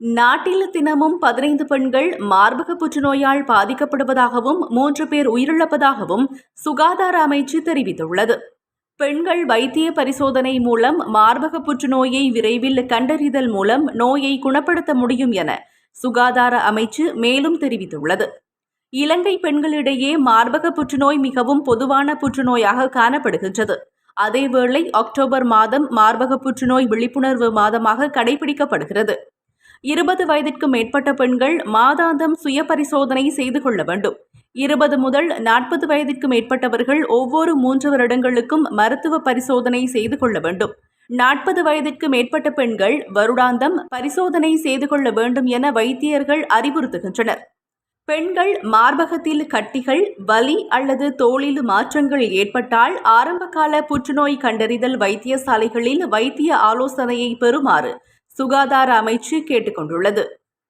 நாட்டில் தினமும் பதினைந்து பெண்கள் மார்பக புற்றுநோயால் பாதிக்கப்படுவதாகவும் மூன்று பேர் உயிரிழப்பதாகவும் சுகாதார அமைச்சு தெரிவித்துள்ளது. பெண்கள் வைத்திய பரிசோதனை மூலம் மார்பக புற்றுநோயை விரைவில் கண்டறிதல் மூலம் நோயை குணப்படுத்த முடியும் என சுகாதார அமைச்சு மேலும் தெரிவித்துள்ளது. இலங்கை பெண்களிடையே மார்பக புற்றுநோய் மிகவும் பொதுவான புற்றுநோயாக காணப்படுகின்றது. அதேவேளை அக்டோபர் மாதம் மார்பக புற்றுநோய் விழிப்புணர்வு மாதமாக கடைபிடிக்கப்படுகிறது. இருபது வயதிற்கு மேற்பட்ட பெண்கள் மாதாந்தம் சுய பரிசோதனை செய்து கொள்ள வேண்டும். இருபது முதல் நாற்பது வயதிற்கு மேற்பட்டவர்கள் ஒவ்வொரு மூன்று வருடங்களுக்கும் மருத்துவ பரிசோதனை செய்து கொள்ள வேண்டும். நாற்பது வயதிற்கு மேற்பட்ட பெண்கள் வருடாந்தம் பரிசோதனை செய்து கொள்ள வேண்டும் என வைத்தியர்கள் அறிவுறுத்துகின்றனர். பெண்கள் மார்பகத்தில் கட்டிகள் வலி அல்லது தோளில் மாற்றங்கள் ஏற்பட்டால் ஆரம்பகால புற்றுநோய் கண்டறிதல் வைத்தியசாலைகளில் வைத்திய ஆலோசனையை பெறுமாறு சுகாதார அமைச்சு கேட்டுக்கொண்டுள்ளது.